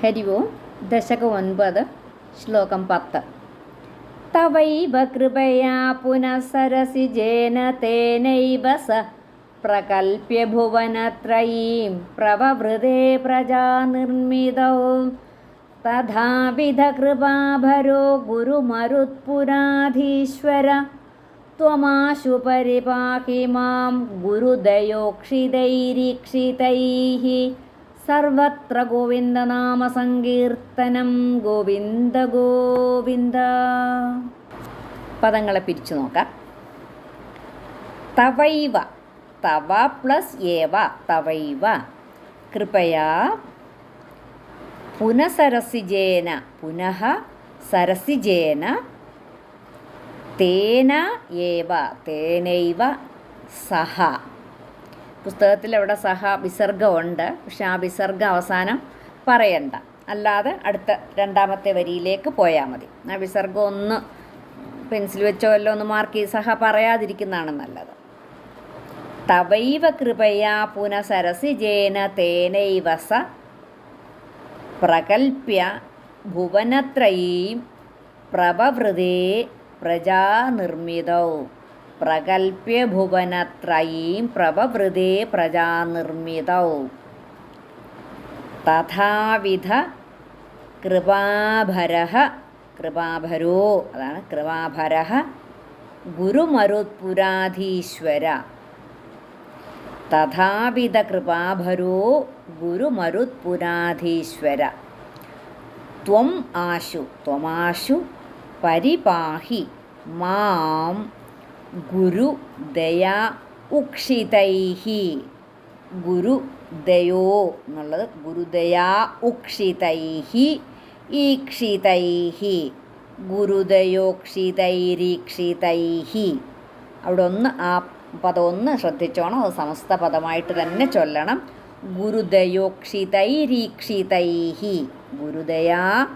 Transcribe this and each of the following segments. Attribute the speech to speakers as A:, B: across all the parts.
A: ഹരി ഓം ദശകം ഒൻപത് ശ്ലോകം പത്ത് തവൈവ കൃപയാ പുനഃസരസിജേന തേനൈവ സ പ്രകൽപ്യ ഭുവനത്രയീം പ്രവവൃതേ പ്രജാനിർമ്മിതൗ തഥാവിധ കൃപാഭരോ ഗുരുമരുത്പുരാധീശ്വര त्वमाशु परिपाहि मां गुरुदयोक्षितैरीक्षितैः സർവത്ര ഗോവിന്ദനാമസങ്കീർത്തനം ഗോവിന്ദ ഗോവിന്ദ. പദങ്ങളെ പിരിച്ചു നോക്കാം. തവൈവ തവ പ്ലസ് ഏവ തവൈവ. കൃപയാ. പുനസരസിജേന പുനഃ സരസിജേന. തേന ഏവ തേനൈവ സഹ. പുസ്തകത്തിൽ അവിടെ സഹ വിസർഗമുണ്ട്. പക്ഷെ ആ വിസർഗം അവസാനം പറയണ്ട. അല്ലാതെ അടുത്ത രണ്ടാമത്തെ വരിയിലേക്ക് പോയാൽ മതി. ആ വിസർഗം ഒന്ന് പെൻസിൽ വെച്ചോ വല്ലോ ഒന്ന് മാർക്ക് ചെയ്ത് സഹ പറയാതിരിക്കുന്നതാണ് നല്ലത്. തവൈവ കൃപയാ പുനസരസി ജേന തേനൈവസ പ്രകൽപ്യ ഭുവനത്രയീം പ്രഭവൃതേ പ്രജാനിർമ്മിതൗ. പ്രകൽപ്യ ഭുവനത്രയീം പ്രഭവൃതേ പ്രജാനിർമ്മിതൗ. തഥാവിധ കൃപാഭര കൃപാഭരോ അതാണ് കൃപാഭര ഗുരുമരുത്പുരാധീശ്വര. തഥാവിധ കൃപാഭരോ ഗുരുമരുത്പുരാധീശ്വര. ത്വം ആശു ത്വമാശു പരിപാഹി മാം ഗുരുദയാ ഉക്ഷിതൈഹി. ഗുരു ദയോ എന്നുള്ളത് ഗുരുദയാ ഉക്ഷിതൈഹി ഈക്ഷിതൈഹി. ഗുരുദയോക്ഷിതൈരീക്ഷിതൈഹി അവിടെ ഒന്ന് ആ പദം ഒന്ന് ശ്രദ്ധിച്ചോണം അത് സമസ്ത പദമായിട്ട് തന്നെ ചൊല്ലണം. ഗുരുദയോക്ഷിതൈരീക്ഷിതൈഹി ഗുരുദയാ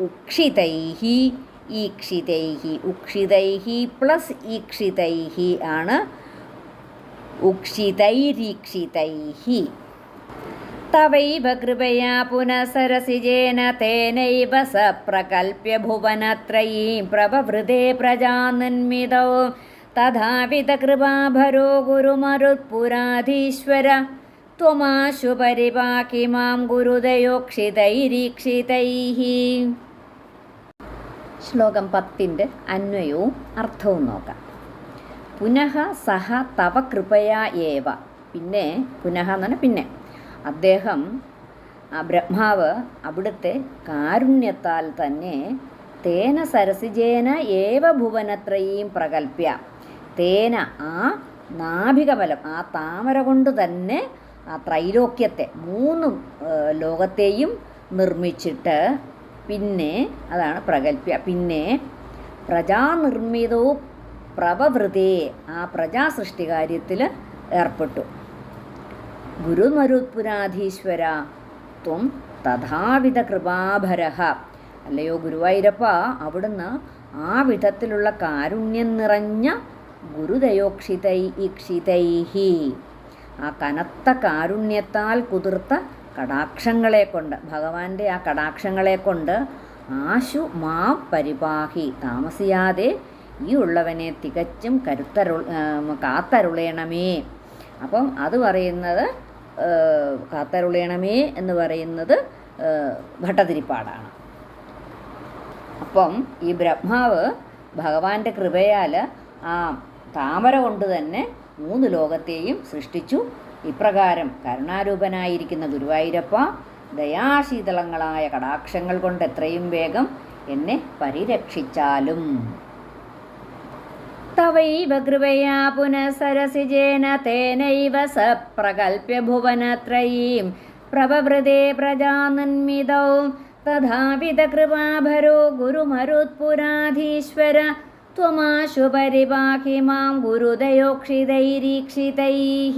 A: ഉക്ഷിതൈഹി. ഈക്ഷിതൈഹി. ഉക്ഷിതൈഹി പ്ലസ് ഈക്ഷിതൈഹി ആണ്. ഉക്ഷിതൈരീക്ഷിതൈഹി. തവൈവ കൃപയാ പുനഃസരസിജേന തേനൈവ സ പ്രകൽപ്യ ഭുവനത്രയീം പ്രഭവൃതേ പ്രജാനന്മിതൗ തഥാവിധ കൃപാഭരോ ഗുരുമരുത്പുരാധീശ്വര ത്വമാശു പരിപാക്കി മാം ഗുരുദയോക്ഷിതൈരീക്ഷിതൈः ശ്ലോകം പത്തിന്റെ അന്വയവും അർത്ഥവും നോക്കാം. പുനഃ സഹ തവ കൃപയാ ഏവ. പിന്നെ പുനഃ എന്ന് പറഞ്ഞാൽ പിന്നെ. അദ്ദേഹം ബ്രഹ്മാവ് അവിടുത്തെ കാരുണ്യത്താൽ തന്നെ തേന സരസിജേന ഏവ ഭുവനത്രയും പ്രകൽപ്യ. തേന ആ നാഭികബലം ആ താമര കൊണ്ട് തന്നെ ആ ത്രൈലോക്യത്തെ മൂന്ന് ലോകത്തെയും നിർമ്മിച്ചിട്ട് പിന്നെ അതാണ് പ്രഗൽഭ്യ. പിന്നെ പ്രജാനിർമ്മിതവും പ്രഭവൃതേ ആ പ്രജാസൃഷ്ടികാര്യത്തിൽ ഏർപ്പെട്ടു. ഗുരുമരുത്പുരാധീശ്വര ത്വം തഥാവിധ കൃപാഭര അല്ലയോ ഗുരുവായൂരപ്പ അവിടുന്ന് ആ വിധത്തിലുള്ള കാരുണ്യം നിറഞ്ഞ ഗുരുദയോക്ഷിതൈ ഇക്ഷിതൈഹി ആ കനത്ത കാരുണ്യത്താൽ കുതിർത്ത കടാക്ഷങ്ങളെ കൊണ്ട് ഭഗവാന്റെ ആ കടാക്ഷങ്ങളെ കൊണ്ട് ആശു മാ പരിപാഹി. താമസിയാതെ ഈ ഉള്ളവനെ തികച്ചും കരുത്തരു കാത്തരുളയണമേ അപ്പം അത് പറയുന്നത് കാത്തരുളയണമേ എന്ന് പറയുന്നത് ഭട്ടതിരിപ്പാടാണ്. അപ്പം ഈ ബ്രഹ്മാവ് ഭഗവാന്റെ കൃപയാൽ ആ താമര കൊണ്ട് തന്നെ മൂന്ന് ലോകത്തെയും സൃഷ്ടിച്ചു. ഇപ്രകാരം കരുണാരൂപനായിരിക്കുന്ന ഗുരുവായൂരപ്പ ദയാശീതളങ്ങളായ കടാക്ഷങ്ങൾ കൊണ്ട് എത്രയും വേഗം എന്നെ പരിരക്ഷിച്ചാലും തവൈവ കൃപയാ പുനഃസരസിജേന തേനൈവ സ പ്രകൽപ്യ ഭുവനത്രയീം പ്രഭവൃതേ പ്രജാനന്മിതൗ തഥാവിധ കൃപാഭരോ ഗുരുമരുത്പുരാധീശ്വര त्वमाशु परिपाहि मां गुरुदयोक्षितैरीक्षितैः